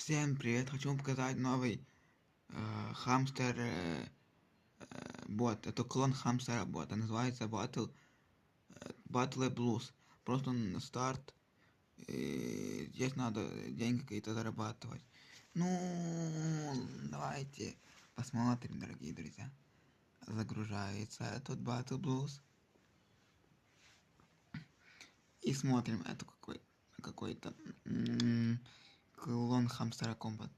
Всем привет! Хочу вам показать новый э, хамстер э, э, бот. Это клон хамстера бота. Называется Battle, э, Battle Blues. Просто на старт. И здесь надо деньги какие-то зарабатывать. Ну, давайте посмотрим, дорогие друзья. Загружается этот Battle Blues. И смотрим, это какой какой-то клон хамстера комбат.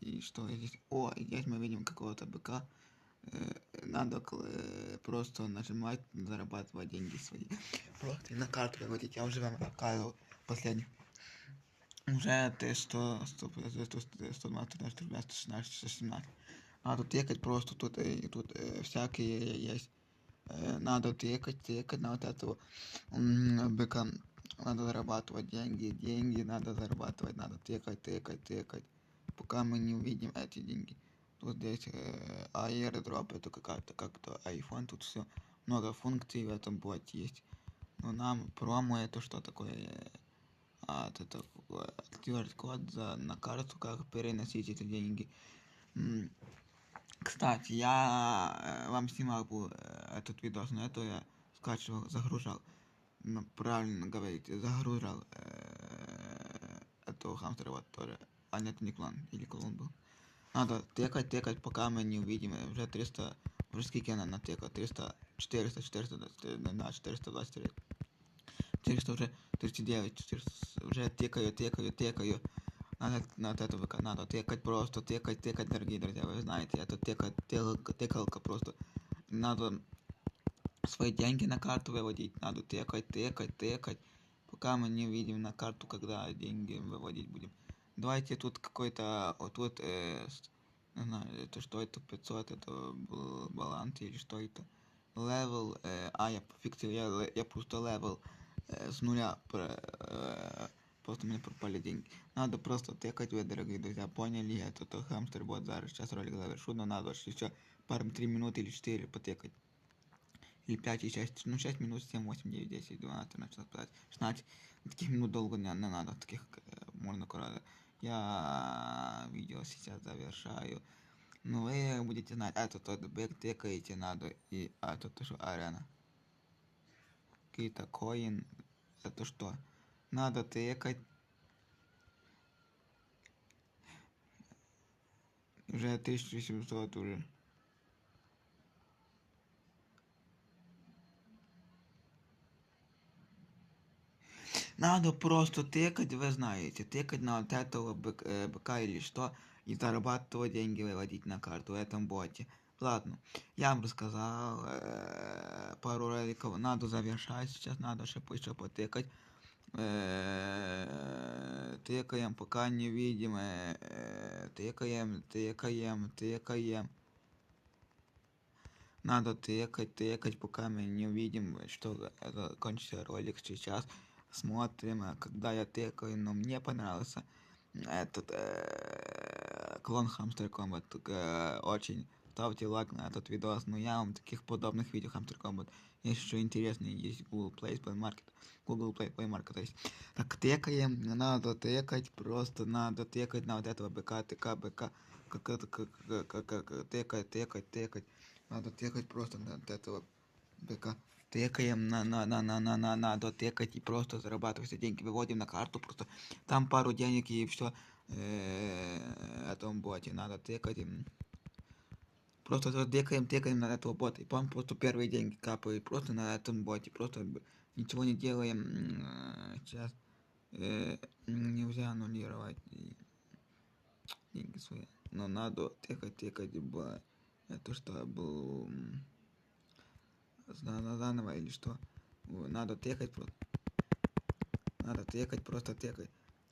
И что здесь? О, здесь мы видим какого-то быка. Э, надо э, просто нажимать, зарабатывать деньги свои. Просто на карту выводить. Я уже вам показывал последний. Уже ты 100, 100, 100, 120, 116, 117. Надо текать просто тут, и тут всякие есть. Надо текать, текать на вот этого быка надо зарабатывать деньги, деньги надо зарабатывать, надо текать, текать, текать, пока мы не увидим эти деньги. Тут здесь э, airdrop, это какая-то как-то iPhone, тут все много функций в этом боте есть. Но нам промо это что такое? А, это активировать код за, на карту, как переносить эти деньги. Кстати, я э, вам снимал э, этот видос, но это я скачивал, загружал правильно говорите, загружал э, этого хамстера вот тоже. А нет, не клон, или клон был. Надо текать, текать, пока мы не увидим. Уже 300, уже сколько я на текал? 300, 400, 400, да, 423. 400 уже 39, 400, уже текаю, текаю, текаю. Надо, надо этого надо текать просто, текать, текать, дорогие друзья, вы знаете, это текать, текалка, текалка просто. Надо свои деньги на карту выводить. Надо текать, текать, текать. Пока мы не видим на карту, когда деньги выводить будем. Давайте тут какой-то... Вот тут... Э, не знаю, это что это 500, это был баланс или что это. Левел... Э, а, я пофиксил, я, я просто левел э, с нуля... Э, просто мне пропали деньги. Надо просто текать, вы, дорогие друзья, поняли? Это то хамстер бот зараз. Сейчас ролик завершу, но надо еще пару 3 минуты или 4 потекать или 5 и 6, ну 6 минут, 7, 8, 9, 10, 12, 13, 15, 16. Таких минут долго не, не надо, таких э, можно коротко. Я видео сейчас завершаю. Ну вы будете знать, это тот бэк текаете надо, и это то, что арена. Какие-то коин, это что? Надо текать. Уже 1700 уже. Надо просто тыкать, вы знаете, тыкать на вот этого быка, э, быка или что, и зарабатывать деньги, выводить на карту в этом боте. Ладно, я вам рассказал э, пару роликов, надо завершать, сейчас надо еще, еще потыкать. Э, тыкаем, пока не видим, э, тыкаем, тыкаем, тыкаем. Надо тыкать, тыкать, пока мы не увидим, что это кончится ролик сейчас Смотрим, а когда я текаю, но мне понравился этот э, клон Hamster Combat. Э, очень ставьте лайк на этот видос. Но я вам таких подобных видео Hamster Combat. Есть еще интересные, есть Google Play, Play Market. Google Play, Play Market есть. Так текаем, надо текать, просто надо текать на вот этого БК, ТК, БК. Как это, как, как, как, текать, текать, текать. Надо текать просто на вот этого БК текаем на, на, на, на, на, на, на дотекать и просто зарабатывать все деньги. Выводим на карту, просто там пару денег и все. Э, этом боте надо текать. Просто текаем, текаем на этого бота. И вам просто первые деньги капают просто на этом боте. Просто ничего не делаем. Сейчас э, нельзя аннулировать деньги свои. Но надо текать, текать. Это что был заново или что. Надо текать просто. Надо текать, просто текать.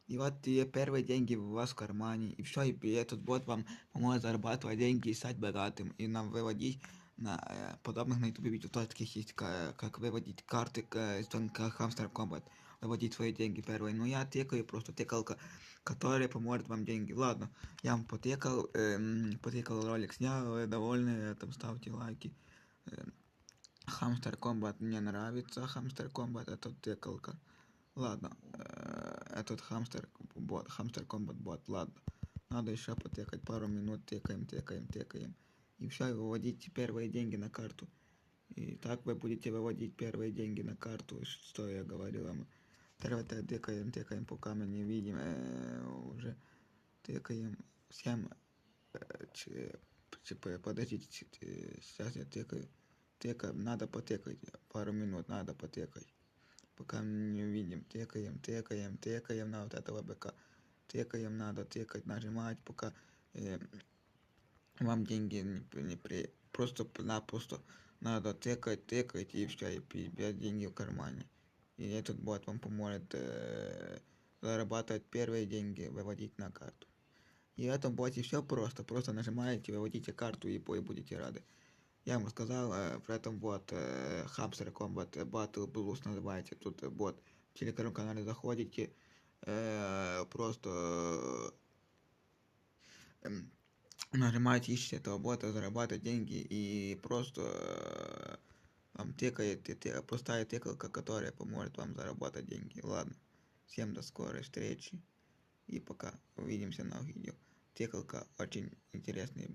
И вот и первые деньги у вас в кармане. И все, и этот бот вам поможет зарабатывать деньги и стать богатым. И нам выводить на э, подобных на ютубе видео таких есть, как, как выводить карты, э, как Hamster Combat, выводить свои деньги первые. Но я текаю просто текалка, которая поможет вам деньги. Ладно, я вам потекал, эм, потекал ролик, снял, довольны, там ставьте лайки. Эм, Хамстер Комбат мне нравится. Хамстер Комбат это тыкалка. Ладно, э, этот хамстер бот, хамстер комбат бот, ладно. надо еще потекать пару минут, текаем, текаем, текаем. И все, выводите первые деньги на карту. И так вы будете выводить первые деньги на карту, что я говорил вам. Первое текаем, текаем, пока мы не видим, э, уже текаем. Всем, э, ч, ч, подождите, сейчас я текаю. Текаем, надо потекать, пару минут надо потекать. Пока не видим, текаем, текаем, текаем на вот этого быка. Текаем, надо текать, нажимать, пока э, вам деньги не, не при... Просто-напросто надо текать, текать и все, и пить деньги в кармане. И этот бот вам поможет э, зарабатывать первые деньги, выводить на карту. И в этом боте все просто. Просто нажимаете, выводите карту и будете рады. Я вам сказал, э, в этом бот э, Hamster Combat Battle Blues называется. Тут бот в телеграм-канале заходите, э, просто э, нажимаете, ищите этого бота, зарабатывать деньги и просто э, вам текает, те, простая текалка, которая поможет вам заработать деньги. Ладно, всем до скорой встречи и пока. Увидимся на видео. Текалка очень интересный бот.